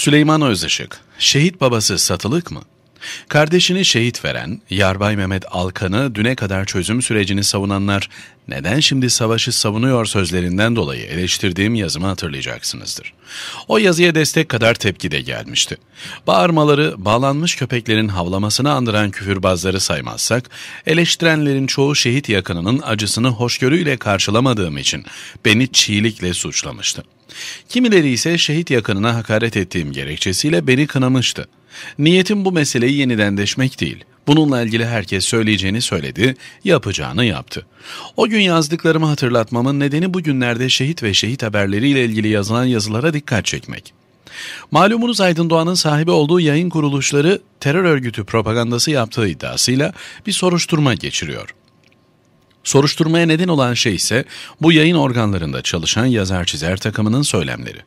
Süleyman Özışık, şehit babası satılık mı? Kardeşini şehit veren Yarbay Mehmet Alkan'ı düne kadar çözüm sürecini savunanlar neden şimdi savaşı savunuyor sözlerinden dolayı eleştirdiğim yazımı hatırlayacaksınızdır. O yazıya destek kadar tepki de gelmişti. Bağırmaları, bağlanmış köpeklerin havlamasını andıran küfürbazları saymazsak, eleştirenlerin çoğu şehit yakınının acısını hoşgörüyle karşılamadığım için beni çiğlikle suçlamıştı. Kimileri ise şehit yakınına hakaret ettiğim gerekçesiyle beni kınamıştı. Niyetim bu meseleyi yeniden deşmek değil. Bununla ilgili herkes söyleyeceğini söyledi, yapacağını yaptı. O gün yazdıklarımı hatırlatmamın nedeni bugünlerde şehit ve şehit haberleriyle ilgili yazılan yazılara dikkat çekmek. Malumunuz Aydın Doğan'ın sahibi olduğu yayın kuruluşları terör örgütü propagandası yaptığı iddiasıyla bir soruşturma geçiriyor. Soruşturmaya neden olan şey ise bu yayın organlarında çalışan yazar çizer takımının söylemleri.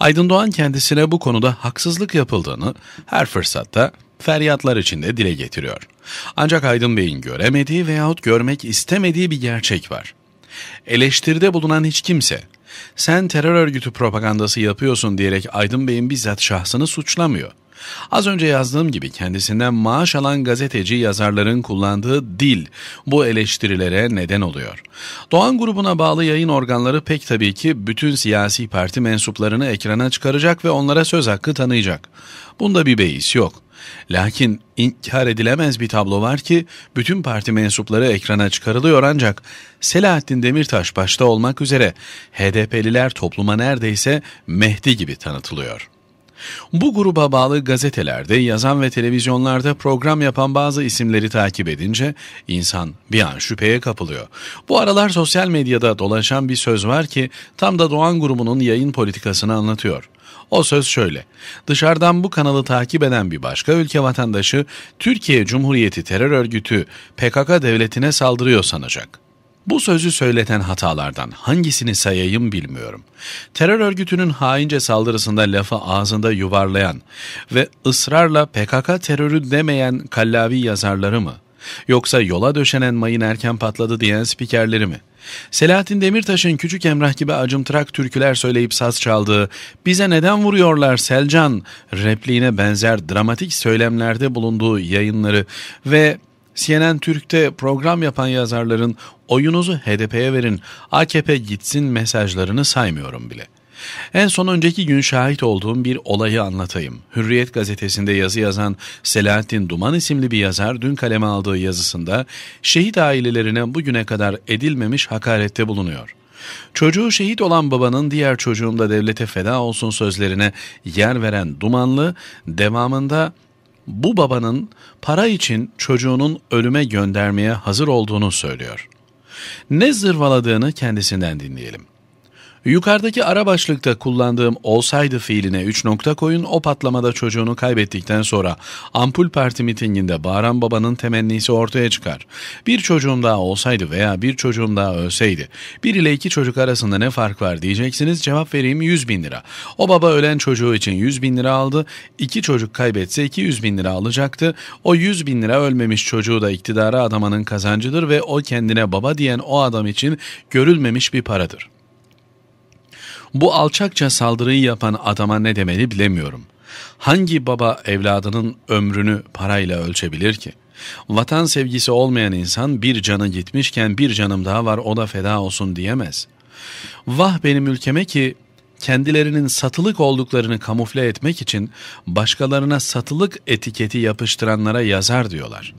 Aydın Doğan kendisine bu konuda haksızlık yapıldığını her fırsatta feryatlar içinde dile getiriyor. Ancak Aydın Bey'in göremediği veyahut görmek istemediği bir gerçek var. Eleştiride bulunan hiç kimse, sen terör örgütü propagandası yapıyorsun diyerek Aydın Bey'in bizzat şahsını suçlamıyor. Az önce yazdığım gibi kendisinden maaş alan gazeteci yazarların kullandığı dil bu eleştirilere neden oluyor. Doğan grubuna bağlı yayın organları pek tabii ki bütün siyasi parti mensuplarını ekrana çıkaracak ve onlara söz hakkı tanıyacak. Bunda bir beis yok. Lakin inkar edilemez bir tablo var ki bütün parti mensupları ekrana çıkarılıyor ancak Selahattin Demirtaş başta olmak üzere HDP'liler topluma neredeyse Mehdi gibi tanıtılıyor.'' Bu gruba bağlı gazetelerde, yazan ve televizyonlarda program yapan bazı isimleri takip edince insan bir an şüpheye kapılıyor. Bu aralar sosyal medyada dolaşan bir söz var ki tam da Doğan grubunun yayın politikasını anlatıyor. O söz şöyle. Dışarıdan bu kanalı takip eden bir başka ülke vatandaşı Türkiye Cumhuriyeti terör örgütü PKK devletine saldırıyor sanacak. Bu sözü söyleten hatalardan hangisini sayayım bilmiyorum. Terör örgütünün haince saldırısında lafı ağzında yuvarlayan ve ısrarla PKK terörü demeyen kallavi yazarları mı? Yoksa yola döşenen mayın erken patladı diyen spikerleri mi? Selahattin Demirtaş'ın Küçük Emrah gibi acımtırak türküler söyleyip saz çaldığı bize neden vuruyorlar Selcan repliğine benzer dramatik söylemlerde bulunduğu yayınları ve CNN Türk'te program yapan yazarların oyunuzu HDP'ye verin, AKP gitsin mesajlarını saymıyorum bile. En son önceki gün şahit olduğum bir olayı anlatayım. Hürriyet gazetesinde yazı yazan Selahattin Duman isimli bir yazar dün kaleme aldığı yazısında şehit ailelerine bugüne kadar edilmemiş hakarette bulunuyor. Çocuğu şehit olan babanın diğer çocuğum da devlete feda olsun sözlerine yer veren Dumanlı devamında bu babanın para için çocuğunun ölüme göndermeye hazır olduğunu söylüyor. Ne zırvaladığını kendisinden dinleyelim. Yukarıdaki ara başlıkta kullandığım olsaydı fiiline 3 nokta koyun o patlamada çocuğunu kaybettikten sonra ampul parti mitinginde bağıran babanın temennisi ortaya çıkar. Bir çocuğum daha olsaydı veya bir çocuğum daha ölseydi bir ile iki çocuk arasında ne fark var diyeceksiniz cevap vereyim 100 bin lira. O baba ölen çocuğu için 100 bin lira aldı iki çocuk kaybetse 200 bin lira alacaktı. O 100 bin lira ölmemiş çocuğu da iktidara adamanın kazancıdır ve o kendine baba diyen o adam için görülmemiş bir paradır. Bu alçakça saldırıyı yapan adama ne demeli bilemiyorum. Hangi baba evladının ömrünü parayla ölçebilir ki? Vatan sevgisi olmayan insan bir canı gitmişken bir canım daha var o da feda olsun diyemez. Vah benim ülkeme ki kendilerinin satılık olduklarını kamufle etmek için başkalarına satılık etiketi yapıştıranlara yazar diyorlar.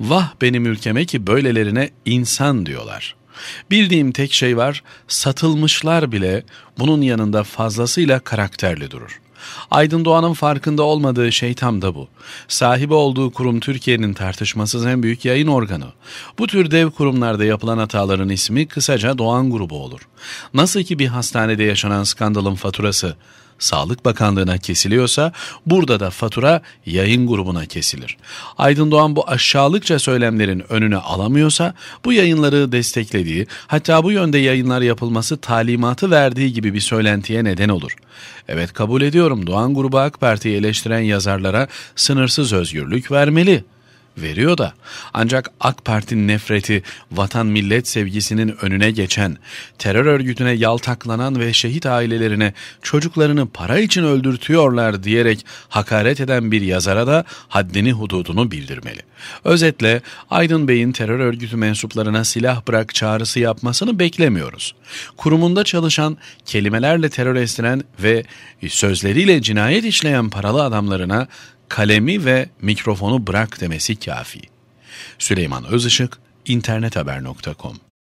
Vah benim ülkeme ki böylelerine insan diyorlar.'' Bildiğim tek şey var, satılmışlar bile bunun yanında fazlasıyla karakterli durur. Aydın Doğan'ın farkında olmadığı şey tam da bu. Sahibi olduğu kurum Türkiye'nin tartışmasız en büyük yayın organı. Bu tür dev kurumlarda yapılan hataların ismi kısaca Doğan grubu olur. Nasıl ki bir hastanede yaşanan skandalın faturası Sağlık Bakanlığı'na kesiliyorsa burada da fatura yayın grubuna kesilir. Aydın Doğan bu aşağılıkça söylemlerin önüne alamıyorsa bu yayınları desteklediği hatta bu yönde yayınlar yapılması talimatı verdiği gibi bir söylentiye neden olur. Evet kabul ediyorum Doğan grubu AK Parti'yi eleştiren yazarlara sınırsız özgürlük vermeli. Veriyor da ancak AK Parti'nin nefreti, vatan millet sevgisinin önüne geçen, terör örgütüne yaltaklanan ve şehit ailelerine çocuklarını para için öldürtüyorlar diyerek hakaret eden bir yazara da haddini hududunu bildirmeli. Özetle Aydın Bey'in terör örgütü mensuplarına silah bırak çağrısı yapmasını beklemiyoruz. Kurumunda çalışan, kelimelerle terör estiren ve sözleriyle cinayet işleyen paralı adamlarına kalemi ve mikrofonu bırak demesi kafi. Süleyman Özışık, internethaber.com